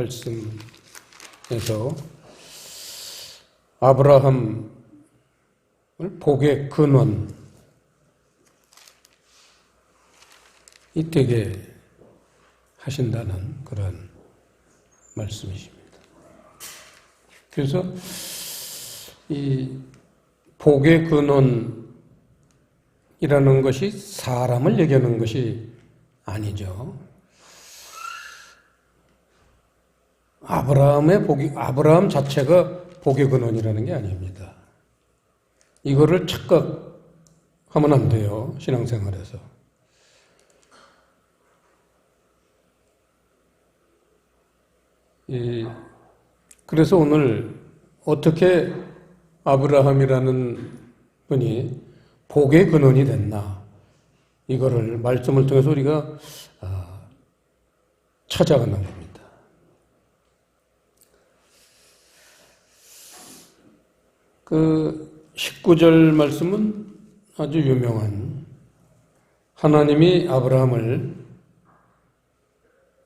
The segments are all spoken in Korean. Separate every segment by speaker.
Speaker 1: 말씀에서 아브라함을 복의 근원 이 되게 하신다는 그런 말씀이십니다. 그래서 이 복의 근원이라는 것이 사람을 얘기하는 것이 아니죠. 아브라함의 복이 아브라함 자체가 복의 근원이라는 게 아닙니다. 이거를 착각하면 안 돼요. 신앙생활에서. 이, 그래서 오늘 어떻게 아브라함이라는 분이 복의 근원이 됐나 이거를 말씀을 통해서 우리가 아, 찾아가는 겁니다. 그 19절 말씀은 아주 유명한 하나님이 아브라함을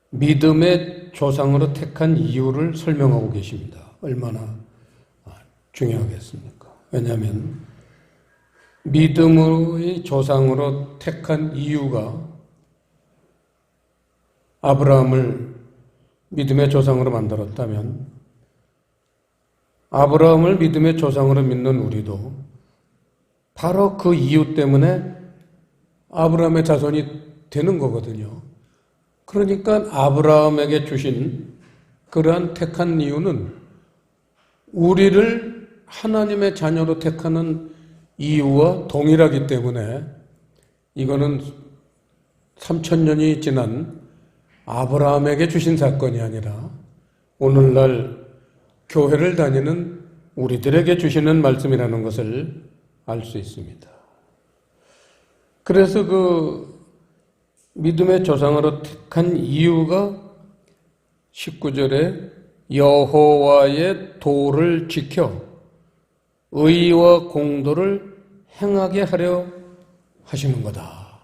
Speaker 1: 믿음의 조상으로 택한 이유를 설명하고 계십니다. 얼마나 아, 중요하겠습니까? 왜냐하면 믿음의 조상으로 택한 이유가 아브라함을 믿음의 조상으로 만들었다면 아브라함을 믿음의 조상으로 믿는 우리도 바로 그 이유 때문에 아브라함의 자손이 되는 거거든요. 그러니까 아브라함에게 주신 그러한 택한 이유는 우리를 하나님의 자녀로 택하는 이유와 동일하기 때문에 이거는 3천년이 지난 아브라함에게 주신 사건이 아니라 오늘날 교회를 다니는 우리들에게 주시는 말씀이라는 것을 알 수 있습니다. 그래서 그 믿음의 조상으로 택한 이유가 19절에 여호와의 도를 지켜 의와 공도를 행하게 하려 하시는 거다.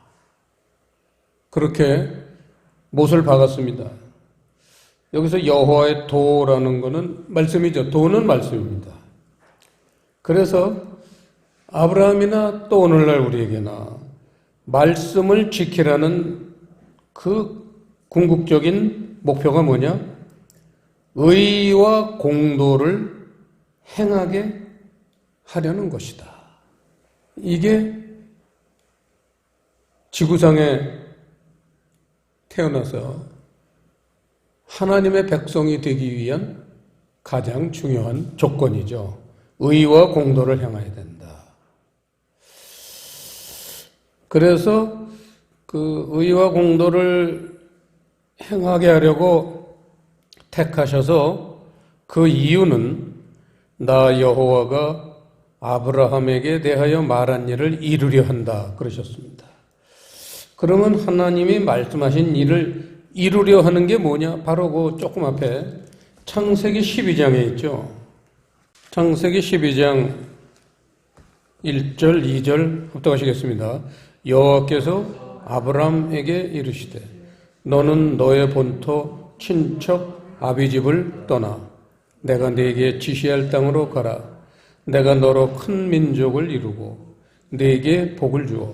Speaker 1: 그렇게 못을 박았습니다. 여기서 여호와의 도라는 것은 말씀이죠. 도는 말씀입니다. 그래서 아브라함이나 또 오늘날 우리에게나 말씀을 지키라는 그 궁극적인 목표가 뭐냐? 의와 공도를 행하게 하려는 것이다. 이게 지구상에 태어나서 하나님의 백성이 되기 위한 가장 중요한 조건이죠. 의와 공도를 행해야 된다. 그래서 그 의와 공도를 행하게 하려고 택하셔서 그 이유는 나 여호와가 아브라함에게 대하여 말한 일을 이루려 한다 그러셨습니다. 그러면 하나님이 말씀하신 일을 이루려 하는 게 뭐냐? 바로 그 조금 앞에 창세기 12장에 있죠. 창세기 12장 1절, 2절 합독하시겠습니다. 여호와께서 아브람에게 이르시되 너는 너의 본토 친척 아비집을 떠나 내가 네게 지시할 땅으로 가라. 내가 너로 큰 민족을 이루고 네게 복을 주어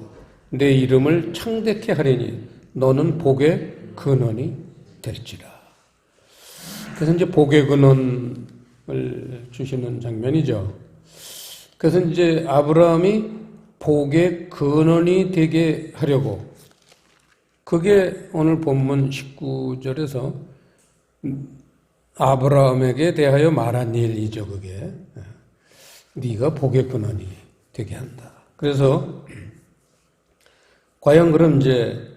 Speaker 1: 내 이름을 창대케 하리니 너는 복의 근원이 될지라. 그래서 이제 복의 근원을 주시는 장면이죠. 그래서 이제 아브라함이 복의 근원이 되게 하려고 그게 오늘 본문 19절에서 아브라함에게 대하여 말한 일이죠, 그게. 네가 복의 근원이 되게 한다. 그래서 과연 그럼 이제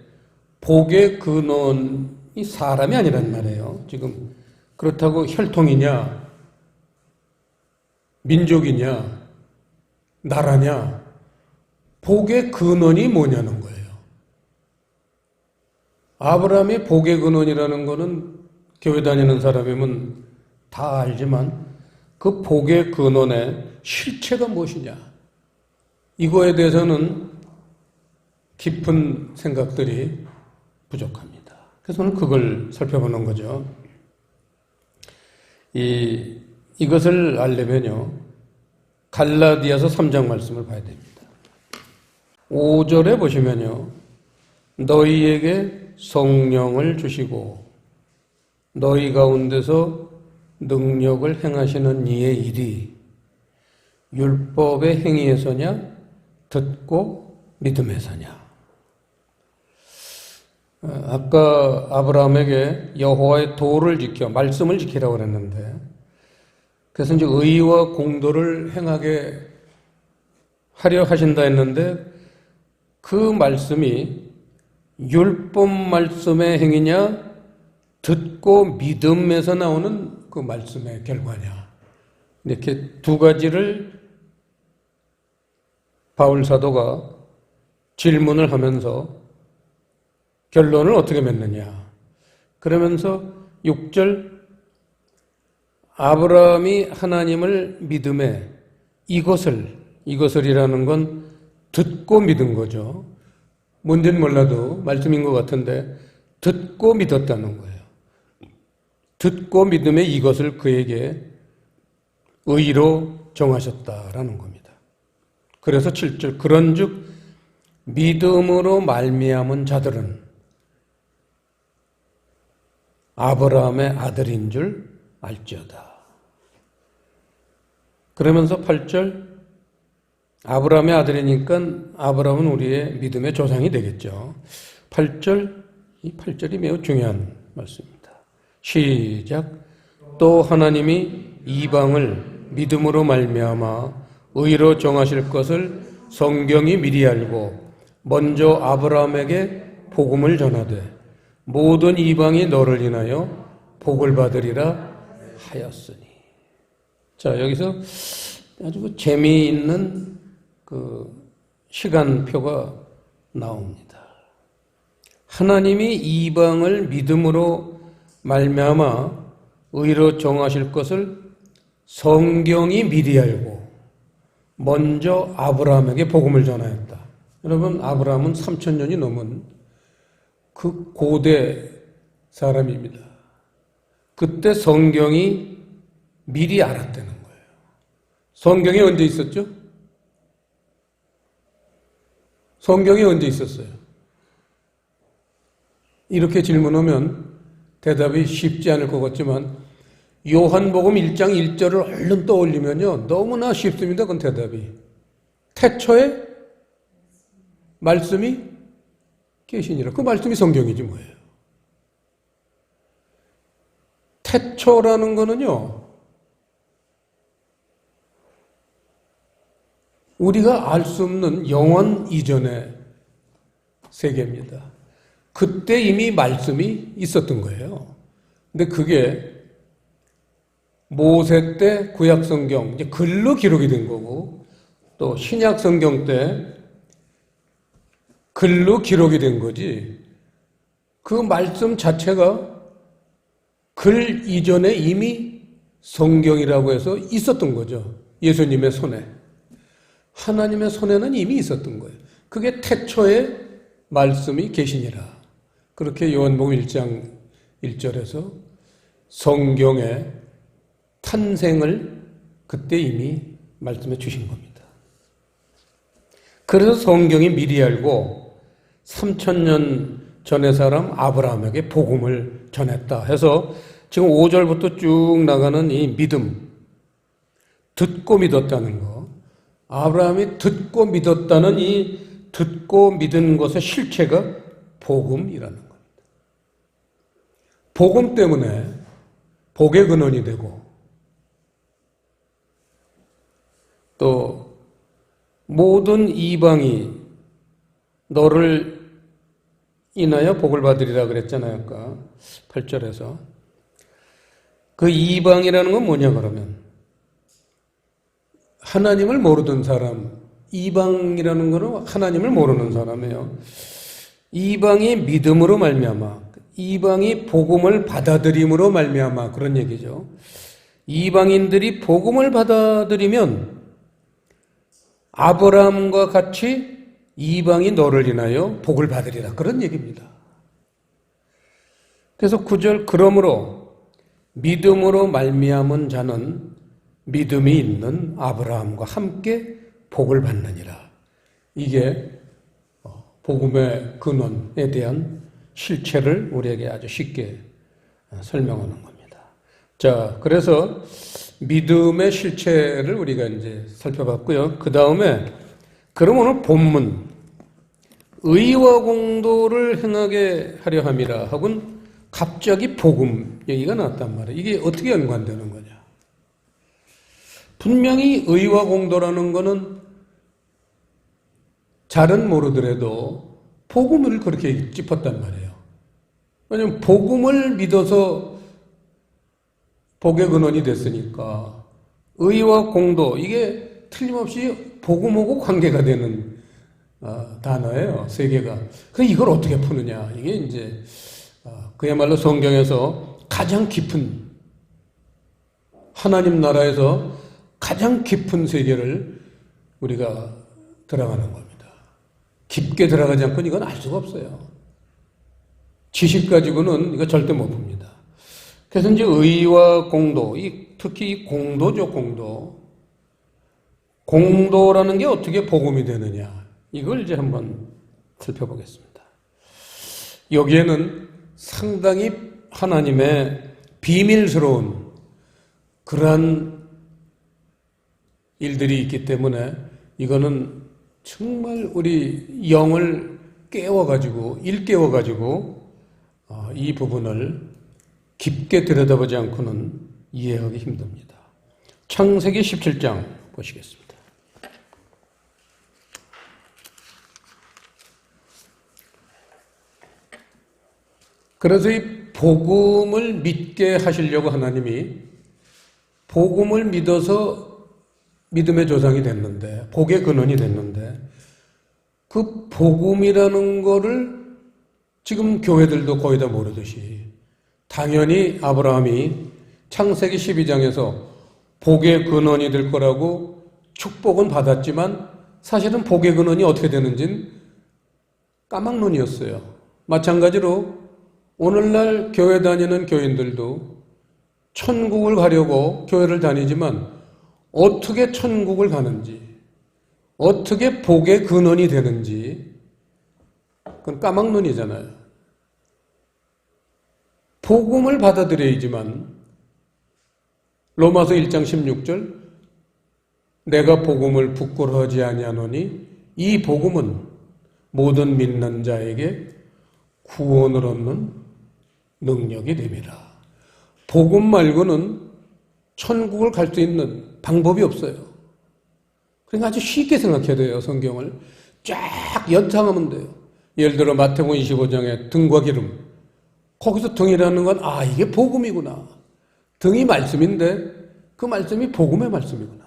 Speaker 1: 복의 근원이 사람이 아니란 말이에요. 지금 그렇다고 혈통이냐, 민족이냐, 나라냐, 복의 근원이 뭐냐는 거예요. 아브라함의 복의 근원이라는 거는 교회 다니는 사람이면 다 알지만 그 복의 근원의 실체가 무엇이냐? 이거에 대해서는 깊은 생각들이 부족합니다. 그래서 오늘 그걸 살펴보는 거죠. 이, 이것을 알려면요. 갈라디아서 3장 말씀을 봐야 됩니다. 5절에 보시면요. 너희에게 성령을 주시고 너희 가운데서 능력을 행하시는 이의 일이 율법의 행위에서냐 듣고 믿음에서냐 어, 아까 아브라함에게 여호와의 도를 지켜 말씀을 지키라고 그랬는데 그래서 이제 의와 공도를 행하게 하려 하신다 했는데 그 말씀이 율법 말씀의 행위냐 듣고 믿음에서 나오는 그 말씀의 결과냐. 이렇게 두 가지를 바울 사도가 질문을 하면서 결론을 어떻게 맺느냐 그러면서 6절 아브라함이 하나님을 믿음에 이것을 이것을이라는 건 듣고 믿은 거죠. 뭔지는 몰라도 말씀인 것 같은데 듣고 믿었다는 거예요. 듣고 믿음에 이것을 그에게 의로 정하셨다라는 겁니다. 그래서 7절 그런즉 믿음으로 말미암은 자들은 아브라함의 아들인 줄 알지어다. 그러면서 8절 아브라함의 아들이니까 아브라함은 우리의 믿음의 조상이 되겠죠. 8절 이 8절이 매우 중요한 말씀입니다. 시작 또 하나님이 이방을 믿음으로 말미암아 의로 정하실 것을 성경이 미리 알고 먼저 아브라함에게 복음을 전하되 모든 이방이 너를 인하여 복을 받으리라 하였으니. 자, 여기서 아주 그 재미있는 그 시간표가 나옵니다. 하나님이 이방을 믿음으로 말미암아 의로 정하실 것을 성경이 미리 알고 먼저 아브라함에게 복음을 전하였다. 여러분, 아브라함은 3천 년이 넘은 그 고대 사람입니다. 그때 성경이 미리 알았다는 거예요. 성경이 언제 있었죠? 성경이 언제 있었어요? 이렇게 질문하면 대답이 쉽지 않을 것 같지만 요한복음 1장 1절을 얼른 떠올리면요. 너무나 쉽습니다. 그건 대답이. 태초에 말씀이 계시니라. 그 말씀이 성경이지 뭐예요. 태초라는 거는요. 우리가 알 수 없는 영원 이전의 세계입니다. 그때 이미 말씀이 있었던 거예요. 근데 그게 모세 때 구약 성경 이제 글로 기록이 된 거고 또 신약 성경 때 글로 기록이 된 거지. 그 말씀 자체가 글 이전에 이미 성경이라고 해서 있었던 거죠. 예수님의 손에. 하나님의 손에는 이미 있었던 거예요. 그게 태초에 말씀이 계시니라. 그렇게 요한복음 1장 1절에서 성경의 탄생을 그때 이미 말씀해 주신 겁니다. 그래서 성경이 미리 알고 3천년 전의 사람 아브라함에게 복음을 전했다 해서 지금 5절부터 쭉 나가는 이 믿음, 듣고 믿었다는 거. 아브라함이 듣고 믿었다는 이 듣고 믿은 것의 실체가 복음이라는 겁니다. 복음 때문에 복의 근원이 되고 또 모든 이방이 너를 인하여 복을 받으리라 그랬잖아요. 아까 8절에서. 그 이방이라는 건 뭐냐 그러면 하나님을 모르던 사람, 이방이라는 거는 하나님을 모르는 사람이에요. 이방이 믿음으로 말미암아, 이방이 복음을 받아들임으로 말미암아 그런 얘기죠. 이방인들이 복음을 받아들이면 아브라함과 같이 이방이 너를 인하여 복을 받으리라 그런 얘기입니다. 그래서 구절 그러므로 믿음으로 말미암은 자는 믿음이 있는 아브라함과 함께 복을 받느니라. 이게 어, 복음의 근원에 대한 실체를 우리에게 아주 쉽게 어, 설명하는 겁니다. 자, 그래서 믿음의 실체를 우리가 이제 살펴봤고요. 그 다음에 그럼 오늘 본문 의와 공도를 행하게 하려 함이라 하고는 갑자기 복음 얘기가 나왔단 말이에요. 이게 어떻게 연관되는 거냐? 분명히 의와 공도라는 거는 잘은 모르더라도 복음을 그렇게 짚었단 말이에요. 왜냐면 복음을 믿어서 복의 근원이 됐으니까 의와 공도 이게 틀림없이 복음하고 관계가 되는 어, 단어예요. 세 개가. 그 이걸 어떻게 푸느냐? 이게 이제 어, 그야말로 성경에서 가장 깊은 하나님 나라에서 가장 깊은 세계를 우리가 들어가는 겁니다. 깊게 들어가지 않고는 이건 알 수가 없어요. 지식 가지고는 이거 절대 못 봅니다. 그래서 이제 의와 공도, 이 특히 이 공도죠, 공도. 공도라는 게 어떻게 복음이 되느냐. 이걸 이제 한번 살펴보겠습니다. 여기에는 상당히 하나님의 비밀스러운 그러한 일들이 있기 때문에 이거는 정말 우리 영을 깨워가지고, 일깨워가지고, 어, 이 부분을 깊게 들여다보지 않고는 이해하기 힘듭니다. 창세기 17장 보시겠습니다. 그래서 이 복음을 믿게 하시려고 하나님이 복음을 믿어서 믿음의 조상이 됐는데, 복의 근원이 됐는데, 그 복음이라는 거를 지금 교회들도 거의 다 모르듯이, 당연히 아브라함이 창세기 12장에서 복의 근원이 될 거라고 축복은 받았지만, 사실은 복의 근원이 어떻게 되는지는 까막눈이었어요. 마찬가지로 오늘날 교회 다니는 교인들도 천국을 가려고 교회를 다니지만 어떻게 천국을 가는지, 어떻게 복의 근원이 되는지, 그건 까막눈이잖아요. 복음을 받아들여야지만, 로마서 1장 16절, 내가 복음을 부끄러워하지 아니하노니 이 복음은 모든 믿는 자에게 구원을 얻는 능력이 됩니다. 복음 말고는 천국을 갈 수 있는 방법이 없어요. 그러니까 아주 쉽게 생각해야 돼요, 성경을. 쫙 연상하면 돼요. 예를 들어 마태복음 25장에 등과 기름. 거기서 등이라는 건, 아, 이게 복음이구나. 등이 말씀인데 그 말씀이 복음의 말씀이구나.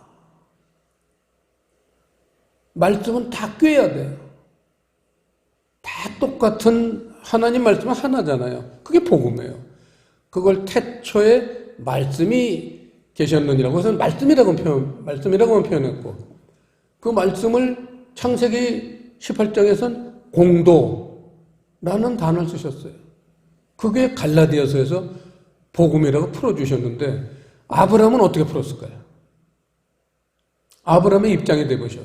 Speaker 1: 말씀은 다 꿰야 돼요. 다 똑같은 하나님 말씀은 하나잖아요. 그게 복음이에요. 그걸 태초에 말씀이 계셨느니라고 해서 말씀이라고 표현, 말씀이라고만 표현했고, 그 말씀을 창세기 18장에선 공도라는 단어를 쓰셨어요. 그게 갈라디아서에서 복음이라고 풀어주셨는데, 아브라함은 어떻게 풀었을까요? 아브라함의 입장이 되보셔요.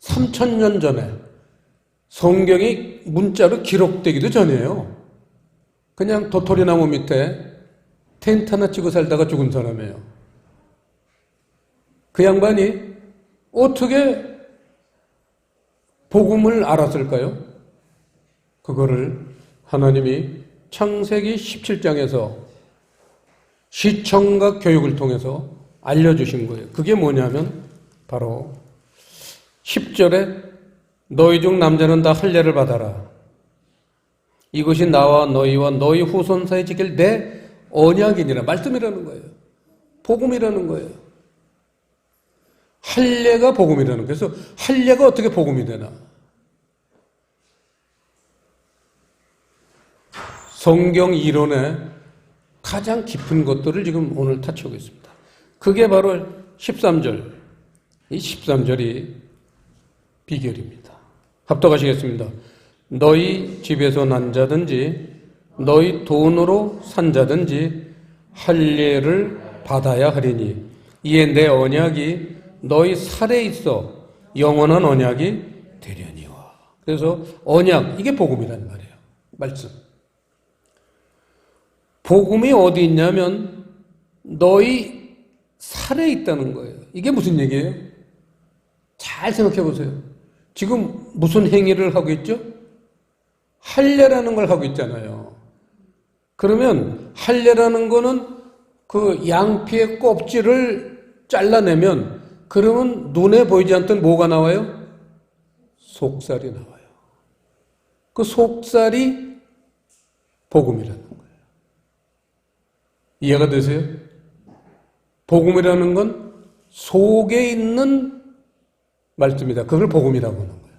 Speaker 1: 3천년 전에 성경이 문자로 기록되기도 전이에요. 그냥 도토리 나무 밑에 텐트 하나 치고 살다가 죽은 사람이에요. 그 양반이 어떻게 복음을 알았을까요? 그거를 하나님이 창세기 17장에서 시청각 교육을 통해서 알려주신 거예요. 그게 뭐냐면 바로 10절에 너희 중 남자는 다 할례를 받아라. 이것이 나와 너희와 너희 후손 사이 지킬 내 언약이니라. 말씀이라는 거예요. 복음이라는 거예요. 할례가 복음이라는 거예요. 그래서 할례가 어떻게 복음이 되나? 성경 이론의 가장 깊은 것들을 지금 오늘 타치고 있습니다. 그게 바로 13절. 이 13절이 비결입니다. 합독하시겠습니다. 너희 집에서 난 자든지 너희 돈으로 산 자든지 할례를 받아야 하리니 이에 내 언약이 너희 살에 있어 영원한 언약이 되려니와. 그래서 언약 이게 복음이란 말이에요. 말씀. 복음이 어디 있냐면 너희 살에 있다는 거예요. 이게 무슨 얘기예요? 잘 생각해 보세요. 지금 무슨 행위를 하고 있죠? 할례라는 걸 하고 있잖아요. 그러면 할례라는 거는 그 양피의 껍질을 잘라내면 그러면 눈에 보이지 않던 뭐가 나와요? 속살이 나와요. 그 속살이 복음이라는 거예요. 이해가 되세요? 복음이라는 건 속에 있는 말씀이다. 그걸 복음이라고 하는 거예요.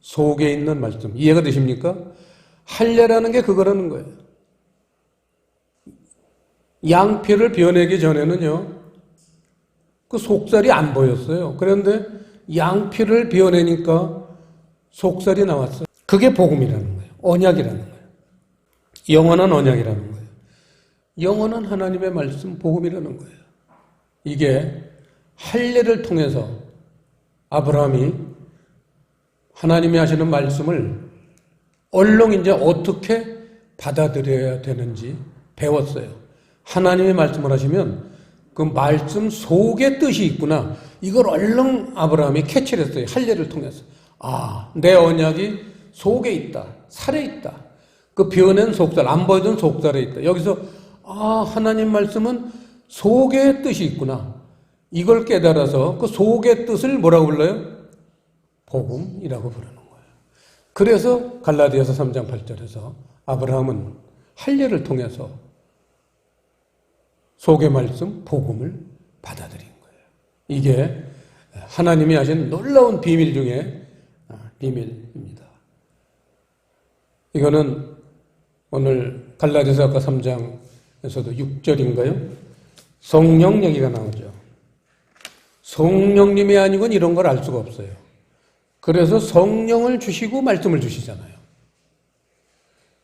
Speaker 1: 속에 있는 말씀. 이해가 되십니까? 할례라는 게 그거라는 거예요. 양피를 베어내기 전에는요, 그 속살이 안 보였어요. 그런데 양피를 베어내니까 속살이 나왔어요. 그게 복음이라는 거예요. 언약이라는 거예요. 영원한 언약이라는 거예요. 영원한 하나님의 말씀, 복음이라는 거예요. 이게 할례를 통해서 아브라함이 하나님이 하시는 말씀을 얼렁 이제 어떻게 받아들여야 되는지 배웠어요. 하나님의 말씀을 하시면 그 말씀 속에 뜻이 있구나. 이걸 얼렁 아브라함이 캐치를 했어요. 할례를 통해서. 아, 내 언약이 속에 있다. 살에 있다. 그 변한 속살, 안 보이던 속살에 있다. 여기서 아, 하나님 말씀은 속의 뜻이 있구나. 이걸 깨달아서 그 속의 뜻을 뭐라고 불러요? 복음이라고 부르는 거예요. 그래서 갈라디아서 3장 8절에서 아브라함은 할례를 통해서 속의 말씀, 복음을 받아들인 거예요. 이게 하나님이 하신 놀라운 비밀 중에 비밀입니다. 이거는 오늘 갈라디아서 아까 3장에서도 6절인가요? 성령 얘기가 나오죠. 성령님이 아니고는 이런 걸 알 수가 없어요. 그래서 성령을 주시고 말씀을 주시잖아요.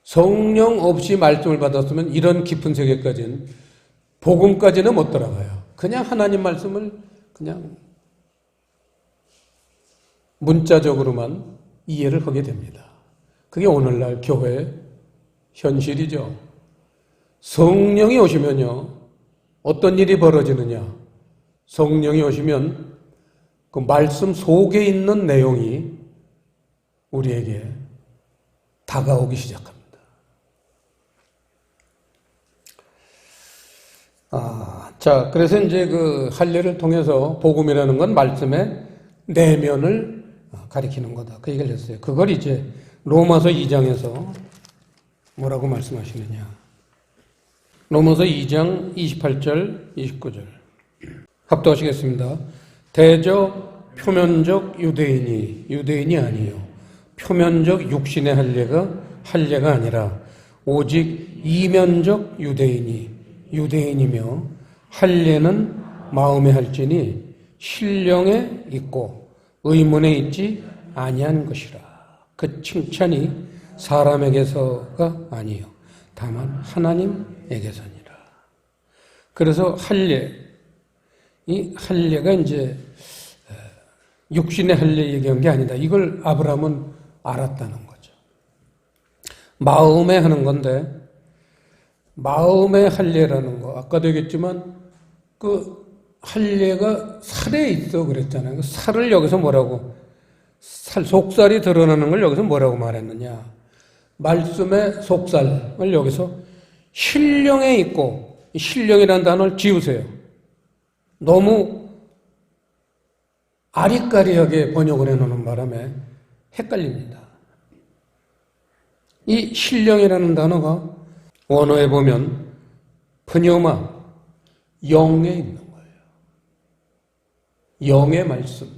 Speaker 1: 성령 없이 말씀을 받았으면 이런 깊은 세계까지는 복음까지는 못 들어가요. 그냥 하나님 말씀을 그냥 문자적으로만 이해를 하게 됩니다. 그게 오늘날 교회의 현실이죠. 성령이 오시면요. 어떤 일이 벌어지느냐. 성령이 오시면 그 말씀 속에 있는 내용이 우리에게 다가오기 시작합니다. 아, 자, 그래서 이제 그 할례를 통해서 복음이라는 건 말씀의 내면을 가리키는 거다. 그 얘기를 했어요. 그걸 이제 로마서 2장에서 뭐라고 말씀하시느냐. 로마서 2장 28절, 29절. 합도하시겠습니다. 대저 표면적 유대인이 유대인이 아니요 표면적 육신의 할례가 할례가 아니라 오직 이면적 유대인이 유대인이며 할례는 마음에 할지니 신령에 있고 의문에 있지 아니한 것이라. 그 칭찬이 사람에게서가 아니요 다만 하나님에게서니라. 그래서 할례 이 할례가 이제 육신의 할례 얘기한 게 아니다. 이걸 아브라함은 알았다는 거죠. 마음에 하는 건데 마음의 할례라는 거 아까도 얘기했지만 그 할례가 살에 있어 그랬잖아요. 그 살을 여기서 뭐라고 살 속살이 드러나는 걸 여기서 뭐라고 말했느냐? 말씀의 속살을 여기서 신령에 있고 신령이라는 단어를 지우세요. 너무 아리까리하게 번역을 해놓는 바람에 헷갈립니다. 이 신령이라는 단어가 원어에 보면 pneuma, 영에 있는 거예요. 영의 말씀.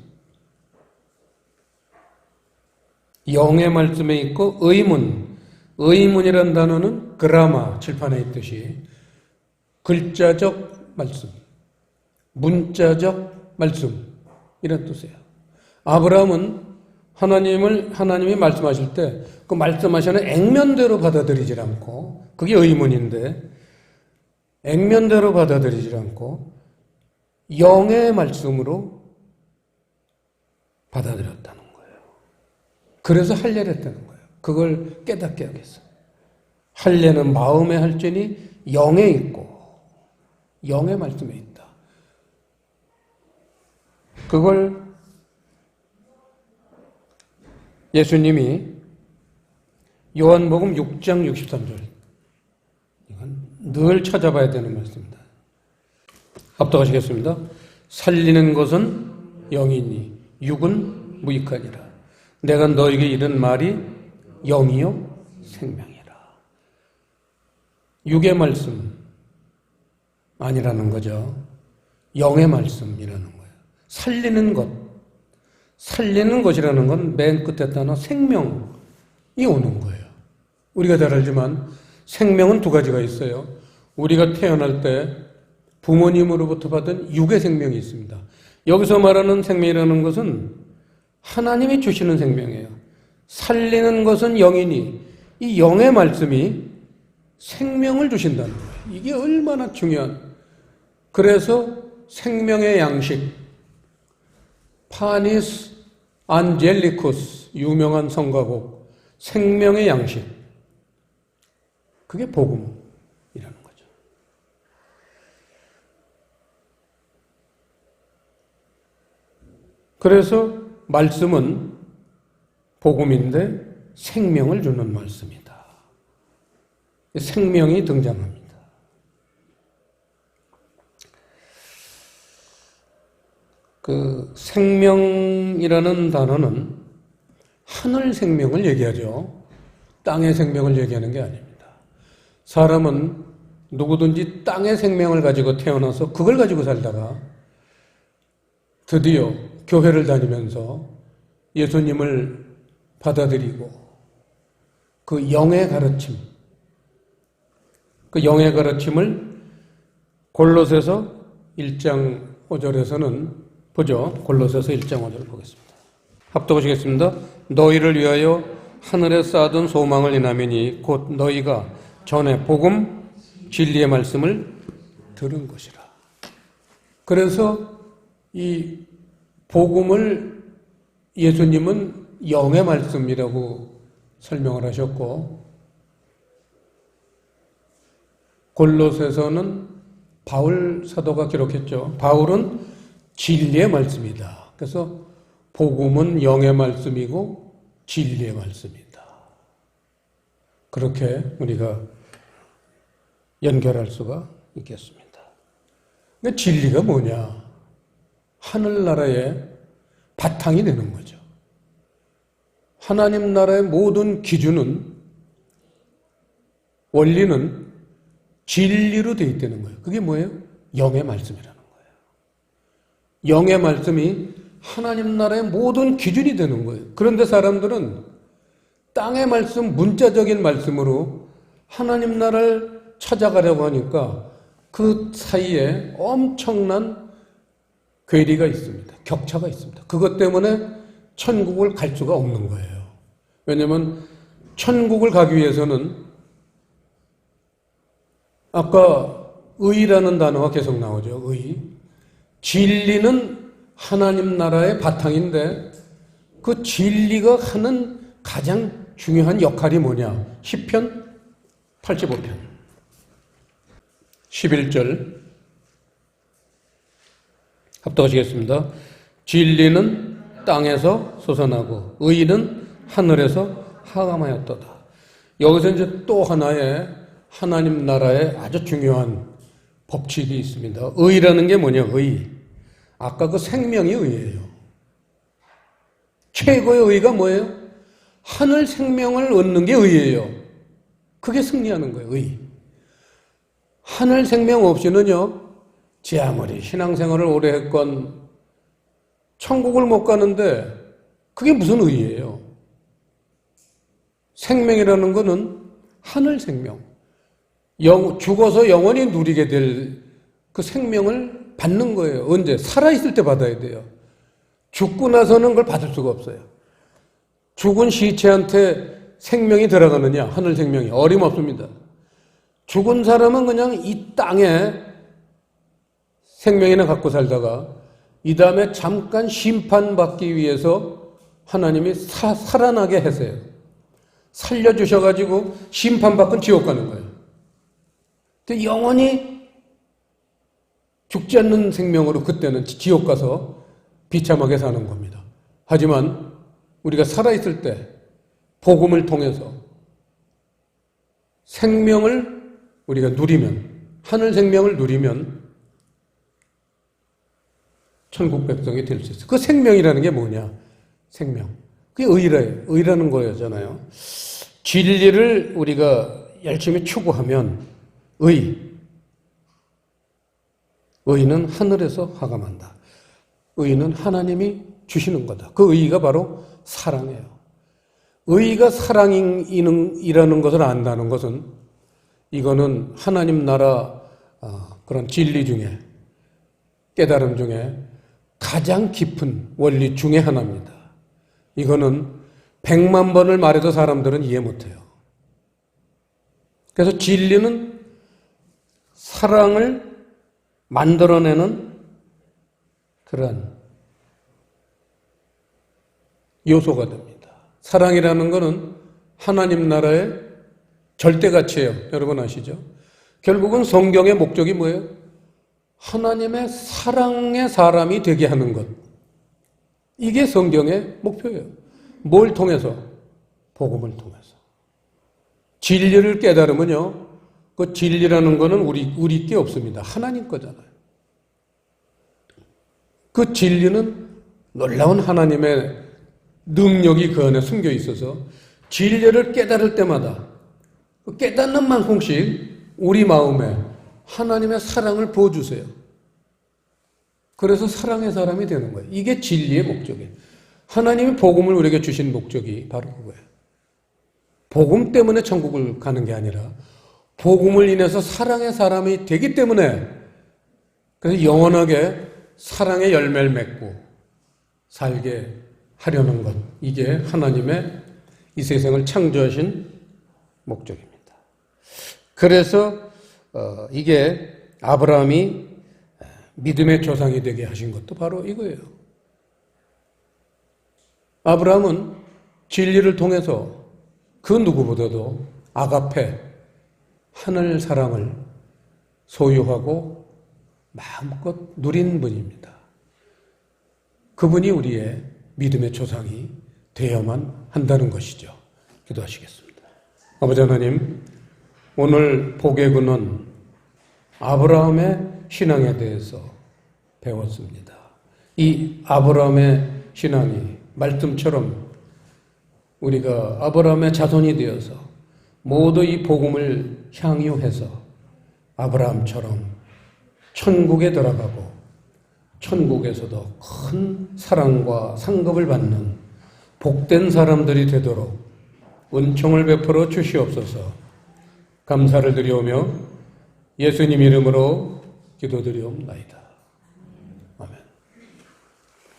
Speaker 1: 영의 말씀에 있고 의문, 의문이라는 단어는 그라마 칠판에 있듯이 글자적 말씀, 문자적 말씀 이런 뜻이에요. 아브라함은 하나님을 하나님이 말씀하실 때 그 말씀하시는 액면대로 받아들이질 않고 그게 의문인데 액면대로 받아들이질 않고 영의 말씀으로 받아들였다는 거예요. 그래서 할례했다는 거예요. 그걸 깨닫게 하겠어. 할례는 마음의 할죄니 영에 있고 영의 말씀에 있다. 그걸 예수님이 요한복음 6장 63절 이건 늘 찾아봐야 되는 말씀입니다. 합독하시겠습니다. 살리는 것은 영이니 육은 무익하니라. 내가 너에게 이른 말이 영이요 생명이라. 육의 말씀 아니라는 거죠. 영의 말씀이라는. 살리는 것. 살리는 것이라는 건 맨 끝에 단어 생명이 오는 거예요. 우리가 잘 알지만 생명은 두 가지가 있어요. 우리가 태어날 때 부모님으로부터 받은 육의 생명이 있습니다. 여기서 말하는 생명이라는 것은 하나님이 주시는 생명이에요. 살리는 것은 영이니 이 영의 말씀이 생명을 주신다는 거예요. 이게 얼마나 중요한. 그래서 생명의 양식, 파니스 안젤리쿠스 유명한 성가곡 생명의 양식 그게 복음이라는 거죠. 그래서 말씀은 복음인데 생명을 주는 말씀이다. 생명이 등장합니다. 그 생명이라는 단어는 하늘 생명을 얘기하죠. 땅의 생명을 얘기하는 게 아닙니다. 사람은 누구든지 땅의 생명을 가지고 태어나서 그걸 가지고 살다가 드디어 교회를 다니면서 예수님을 받아들이고 그 영의 가르침, 그 영의 가르침을 골로새서 1장 5절에서는 보죠. 골로새서 1장 5절 보겠습니다. 합독하시겠습니다. 너희를 위하여 하늘에 쌓아둔 소망을 인하매니 곧 너희가 전에 복음 진리의 말씀을 들은 것이라. 그래서 이 복음을 예수님은 영의 말씀이라고 설명을 하셨고 골로새서는 바울 사도가 기록했죠. 바울은 진리의 말씀이다. 그래서 복음은 영의 말씀이고 진리의 말씀이다. 그렇게 우리가 연결할 수가 있겠습니다. 근데 진리가 뭐냐? 하늘나라의 바탕이 되는 거죠. 하나님 나라의 모든 기준은 원리는 진리로 되어 있다는 거예요. 그게 뭐예요? 영의 말씀이라는 거예요. 영의 말씀이 하나님 나라의 모든 기준이 되는 거예요. 그런데 사람들은 땅의 말씀, 문자적인 말씀으로 하나님 나라를 찾아가려고 하니까 그 사이에 엄청난 괴리가 있습니다. 격차가 있습니다. 그것 때문에 천국을 갈 수가 없는 거예요. 왜냐하면 천국을 가기 위해서는 아까 의라는 단어가 계속 나오죠. 의. 진리는 하나님 나라의 바탕인데 그 진리가 하는 가장 중요한 역할이 뭐냐? 10편 85편 11절 합독하시겠습니다. 진리는 땅에서 솟아나고 의는 하늘에서 하감하였도다. 여기서 이제 또 하나의 하나님 나라의 아주 중요한 법칙이 있습니다. 의라는 게 뭐냐? 의. 아까 그 생명이 의예요. 최고의 의가 뭐예요? 하늘 생명을 얻는 게 의예요. 그게 승리하는 거예요. 의. 하늘 생명 없이는요. 제 아무리 신앙생활을 오래 했건 천국을 못 가는데 그게 무슨 의예요? 생명이라는 거는 하늘 생명. 영, 죽어서 영원히 누리게 될 그 생명을 받는 거예요. 언제? 살아있을 때 받아야 돼요. 죽고 나서는 그걸 받을 수가 없어요. 죽은 시체한테 생명이 들어가느냐? 하늘 생명이 어림없습니다. 죽은 사람은 그냥 이 땅에 생명이나 갖고 살다가 이 다음에 잠깐 심판받기 위해서 하나님이 사, 살아나게 하세요. 살려주셔가지고 심판받고 지옥 가는 거예요. 영원히 죽지 않는 생명으로 그때는 지옥 가서 비참하게 사는 겁니다. 하지만 우리가 살아있을 때 복음을 통해서 생명을 우리가 누리면 하늘 생명을 누리면 천국 백성이 될 수 있어요. 그 생명이라는 게 뭐냐? 생명. 그게 의래, 의라는 거잖아요. 진리를 우리가 열심히 추구하면 의. 의는 하늘에서 하감한다. 의는 하나님이 주시는 거다. 그 의가 바로 사랑이에요. 의가 사랑이라는 것을 안다는 것은 이거는 하나님 나라 어, 그런 진리 중에 깨달음 중에 가장 깊은 원리 중에 하나입니다. 이거는 백만 번을 말해도 사람들은 이해 못해요. 그래서 진리는 사랑을 만들어내는 그런 요소가 됩니다. 사랑이라는 것은 하나님 나라의 절대 가치예요. 여러분 아시죠? 결국은 성경의 목적이 뭐예요? 하나님의 사랑의 사람이 되게 하는 것. 이게 성경의 목표예요. 뭘 통해서? 복음을 통해서. 진리를 깨달으면요. 그 진리라는 거는 우리, 우리 게 없습니다. 하나님 거잖아요. 그 진리는 놀라운 하나님의 능력이 그 안에 숨겨 있어서 진리를 깨달을 때마다 그 깨닫는 만큼씩 우리 마음에 하나님의 사랑을 부어주세요. 그래서 사랑의 사람이 되는 거예요. 이게 진리의 목적이에요. 하나님이 복음을 우리에게 주신 목적이 바로 그거예요. 복음 때문에 천국을 가는 게 아니라 복음을 인해서 사랑의 사람이 되기 때문에 그래서 영원하게 사랑의 열매를 맺고 살게 하려는 것. 이게 하나님의 이 세상을 창조하신 목적입니다. 그래서 어, 이게 아브라함이 믿음의 조상이 되게 하신 것도 바로 이거예요. 아브라함은 진리를 통해서 그 누구보다도 아가페 하늘 사랑을 소유하고 마음껏 누린 분입니다. 그분이 우리의 믿음의 조상이 되어야만 한다는 것이죠. 기도하시겠습니다. 아버지 하나님, 오늘 보개군은 아브라함의 신앙에 대해서 배웠습니다. 이 아브라함의 신앙이 말씀처럼 우리가 아브라함의 자손이 되어서 모두 이 복음을 향유해서 아브라함처럼 천국에 들어가고 천국에서도 큰 사랑과 상급을 받는 복된 사람들이 되도록 은총을 베풀어 주시옵소서 감사를 드리오며 예수님 이름으로 기도드리옵나이다.